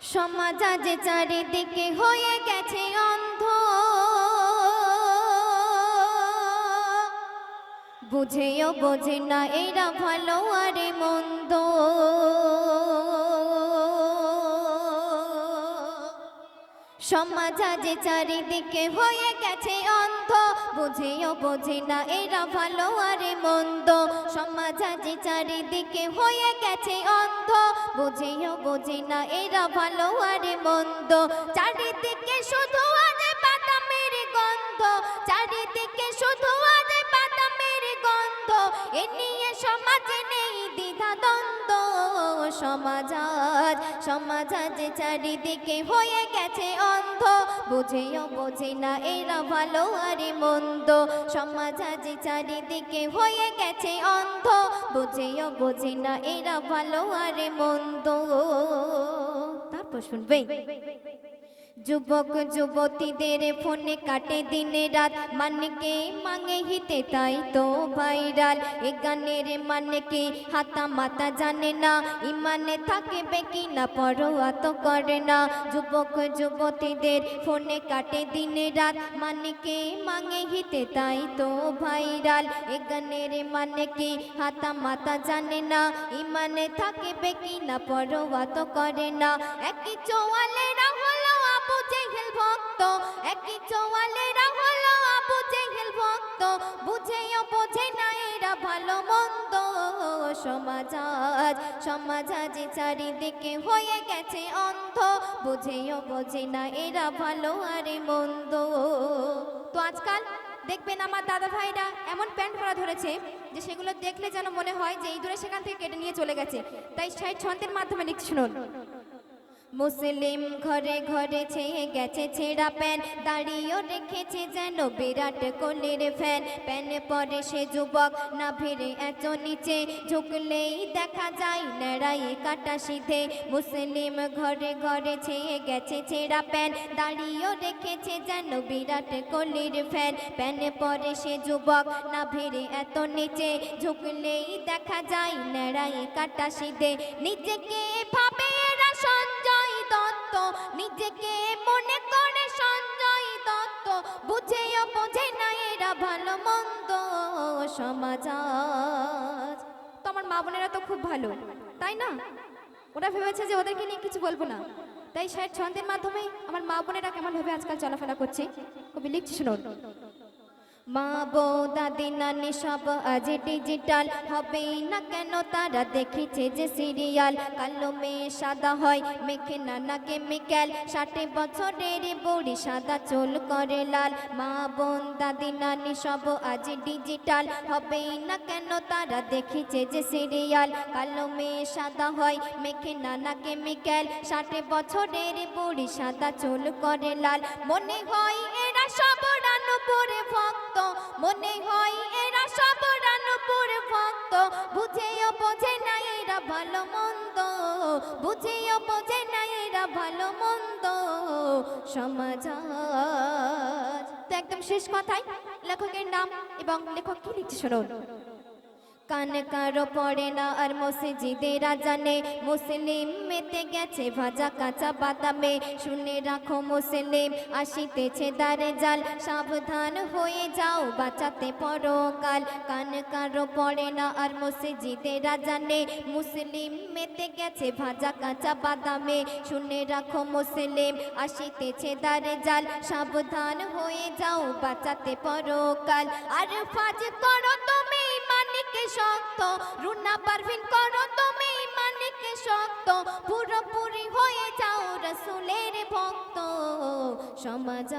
সমাজ আজ চারিদিকে হয়ে গেছে অন্ধ। বুঝেও বোঝে না এরা ভালো আরে মন্দ। সমাজ আজ চারিদিকে হয়ে গেছে অন্ধ। বুঝেও, বোঝে না, এরা ভালো আরে মন্দ। সমাজ আজ চারিদিকে হয়ে গেছে অন্ধ। বুঝেও, বোঝে না, এরা ভালো আরে মন্দ। চারিদিকে শুধু আজ বাদামের গন্ধ। চারিদিকে শুধু সমাজ সমাজাত সমাজ চারিদিকে হয়ে গেছে অন্ধ। বুঝেও বোঝে না এরা ভালো আরে মন্দ। সমাজ আজ চারিদিকে হয়ে গেছে অন্ধ। বুঝেও বোঝে না এরা ভালো আরে মন্দ। তারপর শুনবে যুবক যুবতীদের ফোনে কাটে দিনে রাত। মানকে মাঙে হিতে তাই তো ভাইরাল। এ গানের মানে কি হাতা মাতা জানে না। ইমানে থাকে বেকি না পরোয়া তো করে না। যুবক যুবতীদের ফোনে কাটে দিনে রাত। মানকে মাঙে হিতে তাই তো ভাইরাল। এ গানের মানে কি হাতা মাতা জানে না। ইমানে থাকে বেকি না পরোয়া তো করে না। একই চোয়ালেরা জেহেল ভক্ত, একই চোয়ালেরা হলো আবু জেহেল ভক্ত। বুঝেও বোঝে না এরা ভালো মন্দ। সমাজ আজ সমাজ আজ চারিদিকে হয়ে গেছে অন্ধ। বুঝেও বোঝে না এরা ভালো আরে মন্দ। তো আজকাল দেখবেন আমার দাদা ভাইরা এমন প্যান্ট পরা ধরেছে যে সেগুলো দেখলে যেন মনে হয় যে এই দূরে সেখান থেকে কেটে নিয়ে চলে গেছে। তাই সেই ছন্দের মাধ্যমে লিখছি শুনুন। মুসলিম ঘরে ঘরে ছেয়ে গেছে ছেঁড়া প্যান। দাঁড়িয়েও রেখেছে যেন বিরাট কোহলির ফ্যান। প্যান পরে সে যুবক না ভিড়ে এত নিচে। ঝুঁকলেই দেখা যায় নেড়াই কাটা সিধে। মুসলিম ঘরে ঘরে ছেয়ে গেছে ছেঁড়া প্যান। দাঁড়িয়েও রেখেছে যেন বিরাট কোহলির ফ্যান। প্যান পরে সে যুবক না ভিড়ে এত নিচে। ঝুঁকলেই দেখা যায় নেড়াই কাটা সিধে। নিজেকে ভাবে এরা নিজেকে মনে করে সঞ্জয় দত্ত। বুঝেও বোঝে না এরা ভালো মন্দ সমাজ। তো আমার মা বোনেরা তো খুব ভালো, তাই না? ওরা ভেবেছে যে ওদেরকে নিয়ে কিছু বলব না। তাই স্যার ছন্দের মাধ্যমে আমার মা বোনেরা কেমন ভাবে আজকাল চলাফেরা করছে? কবি লিখছি শুনুন। মা বউ দাদি নানি সব আজ ডিজিটাল। হবে না কেন তারা দেখেছে যে সিরিয়াল। কালো মেয়ে সাদা হয় মেখে নানা কেমিক্যাল। ষাটে বছরের বুড়ি সাদা চুল করে লাল। মা বোন দাদি নানি সব আজ ডিজিটাল। হবেই না কেন তারা দেখেছে যে সিরিয়াল। কালো মেয়ে সাদা হয় মেখে নানা কেমিক্যাল। ষাটে বছরের বুড়ি সাদা চুল করে লাল। মনে হয় সব রানুপুরে ভক্ত। মনে হয় এরা সব রানুপুরে ভক্ত। বুঝেও বোঝে না এরা ভালো মন্দ। বুঝেও বোঝে না এরা ভালো মন্দ। সমাজ। তো একদম শেষ কথাই লেখকের নাম এবং লেখক কি লিখছে শুনুন। কান কারও পড়ে না আর মসজিদেরা জানে মুসলিম মেতে গেছে ভাজা কাঁচা বাদামে। শুনে রাখো মুসলিম, আসিতেছে দারে জাল। সাবধান হয়ে যাও, বাঁচাতে পরকাল। কান কারও পড়ে না আর মসজিদেরা জানে মুসলিম মেতে গেছে ভাজা কাঁচা বাদামে। শুনে রাখো মুসলিম, আসিতেছে দারে জাল। সাবধান হয়ে যাও, বাঁচাতে পরকাল। আর ফাজ করো তুমি মানিকে শক্ত রুনা পারভিন করো তুমি মানিকে শক্ত পুরোপুরি হয়ে যাও রসুলের ভক্ত সমাজ